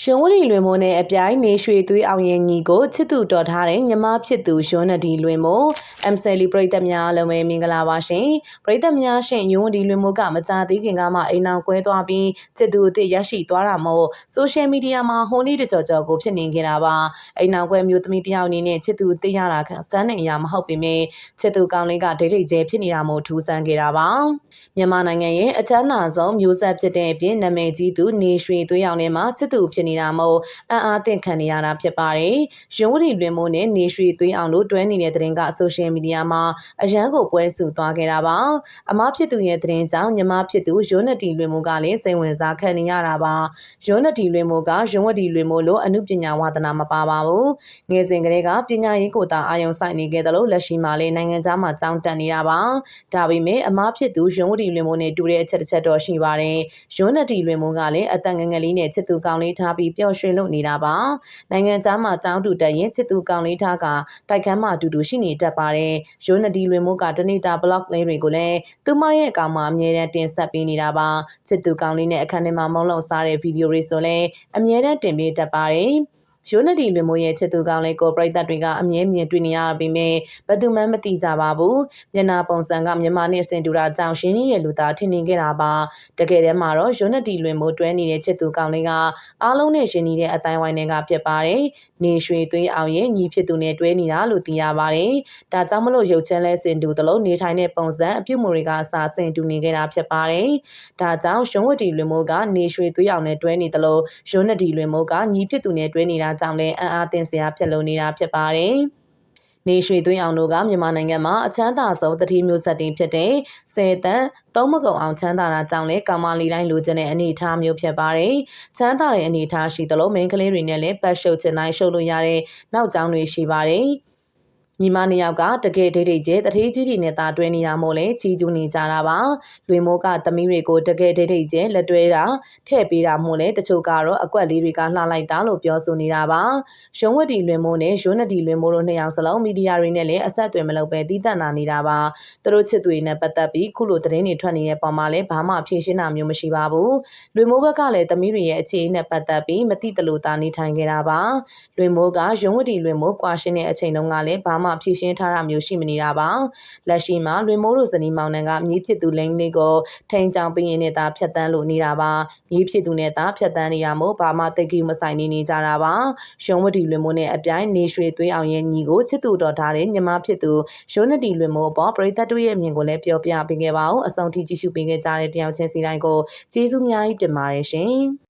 ရှင်ဝရီလွင်မိုးနဲ့အပြိုင်နေရွှေသွေးအောင်ရဲ့ညီကိုချစ်သူတော်ထားတဲ့ညီမဖြစ်သူရွှန်းနဒီလွင်မိုးအမ်ဆယ်လီပရိသတ်များအားလုံးပဲမင်္ဂလာပါရှင်ပရိသတ်များရှင်ယွန်းဝဒီလွင်မိုးကမကြသေးခင်ကမှအိမ်အောင်ကွဲသွားပြီးချစ်သူအစ်စ်ရရှိသွားတာမို့ဆိုရှယ်မီဒီယာမှာဟိုနေ့တကြော်ကြော်ကိုဖြစ်နေခဲ့တာပါအိမ်အောင်ကွဲမျိုးသမီးတယောက်အနေနဲ့ချစ်သူအစ်စ်ရတာဆန်းနေအရာမဟုတ်ပေမဲ့ချစ်သူကောင်းလေးကဒိတ်ဒိတ်ကျဲဖြစ်နေတာမို့ထူးဆန်းခဲ့တာပါမြန်မာနိုင်ငံရဲ့အချမ်းသာဆုံးမျိုးဆက်ဖြစ်တဲ့အပြင်နာမည်ကြီးသူနေရွှေသွေးအောင်နဲ့မှချစ်သူဖြစ်နေတာမို့အံ့အားသင့်ခံနေရတာဖြစ်ပါတယ်။ရုံးဝတီလွင်မိုးနဲ့နေရွှေသွေးအောင်တို့တွဲနေတဲ့တဲ့တင်ကဆိုရှယ်မီဒီယာမှာအရန်ကိုပွဲစုသွားခဲ့တာပါ။အမဖြစ်သူရဲ့တဲ့တင်ကြောင့်ညီမဖြစ်သူရုံးနတီလွင်မိုးကလည်းစိတ်ဝင်စားခံနေရတာပါ။ရုံးနတီလွင်မိုးကရုံးဝတီလွင်မိုးလိုအမှုပညာဝါသနာမပါပါဘူး။ငယ်စဉ်ကလေးကပညာရေးကိုသာအာရုံစိုက်နေခဲ့တယ်လို့လက်ရှိမှာလည်းနိုင်ငံသားမှာကြောင်းတက်နေတာပါ။ဒါပေမဲ့အမဖြစ်သူရုံးဝတီလွင်မိုးနဲ့တူတဲ့အချက်တစ်ချက်တော့ရှိပါတယ်။ရုံးနတီလွင်မိုးကလည်းအတန်ငယ်ငယ်လေးနဲ့ချစ်သူကောင်းလေးထားပြီးပျော်ရွှင်လို့နေတာပါနိုင်ငံသားမှာတောင်းတူတက်ရင်ချစ်သူကောင်းလေးထားကတိုက်ခန်းမှာအတူတူရှိနေတတ်ပါတယ်ရိုးနဒီလွင်မိုးကတနေတာ blog လေးတွေကိုလည်းသူမရဲ့အကောင်မှာအမြဲတမ်းတင်ဆက်ပေးနေတာပါချစ်သူကောင်းလေးနဲ့အခန်းထဲမှာမုံလုံးစားတဲ့ဗီဒီယိုတွေဆိုလည်းအမြဲတမ်းတင်ပေးတတ်ပါတယ် ရိုးနဒီလွင်မိုးရဲ့ချစ်သူကောင်းလေးကိုပရိသတ်တွေကအမြဲမြင်တွေ့နေရပေမဲ့ဘယ်သူမှမသိကြပါဘူးမျက်နှာပုံစံကမြန်မာနဲ့အဆင်တူတာကြောင့်ရှင်ကြီးရဲ့လူသားထင်နေခဲ့တာပါတကယ်တမ်းမှာတော့ရိုးနဒီလွင်မိုးတွဲနေတဲ့ချစ်သူကောင်းလေးကအားလုံးနဲ့ရှင်နေတဲ့အတိုင်းဝိုင်းတွေကဖြစ်ပါတယ်နေရွှေသွေးအောင်ရဲ့ညီဖြစ်သူနဲ့တွဲနေတာလို့သိရပါတယ်ဒါကြောင့်မလို့ရုပ်ချမ်းလဲစင်တူသလိုနေထိုင်တဲ့ပုံစံအပြုတ်မှုတွေကအစာစင်တူနေခဲ့တာဖြစ်ပါတယ်ဒါကြောင့်ရှင်ဝတ်တီလွင်မိုးကနေရွှေသွေးအောင်နဲ့တွဲနေသလိုရိုးနဒီလွင်မိုးကညီဖြစ်သူနဲ့တွဲနေတာကြောင့်လည်းအံ့အားသင့်စရာဖြစ်လို့နေတာဖြစ်ပါတယ်နေရွှေသွင်းအောင်တို့ကမြန်မာနိုင်ငံမှာအချမ်းသာဆုံးတတိမျိုးဆက်တင်ဖြစ်တဲ့ဆယ်တန်းသုံးမကုံအောင်ချမ်းသာတာကြောင့်လေကောင်မလီတိုင်းလိုချင်တဲ့အနေအထားမျိုးဖြစ်ပါတယ်။ချမ်းသာတဲ့အနေအထားရှိသလိုမိန်းကလေးတွေနဲ့လည်းပတ်ရှုပ်ချင်တိုင်းရှုပ်လို့ရတဲ့နောက်ကျောင်းတွေရှိပါတယ်။ ညီမနှစ်ယောက်ကတကယ်ဒိတ်ဒိတ်ကျဲတထေးကြီးတွေနဲ့တာတွဲနေရမို့လဲချီကျူးနေကြတာပါလွေမိုးကသမီးတွေကိုတကယ်ဒိတ်ဒိတ်ကျဲလက်တွဲတာထည့်ပေးတာမို့လဲတချို့ကတော့အကွက်လေးတွေကလှလိုက်တာလို့ပြောဆိုနေတာပါရုံးဝတီလွင်မိုးနဲ့ရုံးနတီလွင်မိုးတို့နှစ်ယောက်စလုံးမီဒီယာတွေနဲ့လည်းအဆက်အသွယ်မလုပ်ပဲတီးတန့်တာနေတာပါသူတို့ချစ်သူတွေနဲ့ပတ်သက်ပြီးခုလိုသတင်းတွေထွက်နေတဲ့ပုံမှာလဲဘာမှဖြေရှင်းတာမျိုးမရှိပါဘူးလွင်မိုးဘက်ကလည်းသမီးတွေရဲ့အခြေအနေနဲ့ပတ်သက်ပြီးမတိတလို့တာနေထိုင်ခဲ့တာပါလွင်မိုးကရုံးဝတီလွင်မိုးကွာရှင်းတဲ့အချိန်တုန်းကလည်းဘာမှဖြည့်ရှင်းထားတာမျိုးရှိမနေတာပါလက်ရှိမှာလွင်မိုးတို့ဇနီးမောင်နှံကမြေးဖြစ်သူလိန်လေးကိုထိန်ချောင်ပင်းရင်နဲ့သာဖြတ်တန်းလို့နေတာပါမြေးဖြစ်သူနဲ့သာဖြတ်တန်းနေတာမို့ဘာမှတိတ်ကြီးမဆိုင်နေနေကြတာပါရုံဝတီလွင်မိုးနဲ့အပြိုင်နေရွှေသွေးအောင်ရဲ့ညီကိုချစ်သူတော်ထားတဲ့ညီမဖြစ်သူရုံနတီလွင်မိုးအပေါ်ပရိသတ်တို့ရဲ့အမြင်ကိုလည်းပြောပြပေးခဲ့ပါဦးအဆုံးထိကြည့်ရှုပေးခဲ့ကြတဲ့တယောက်ချင်းစီတိုင်းကိုကျေးဇူးအများကြီးတင်ပါတယ်ရှင်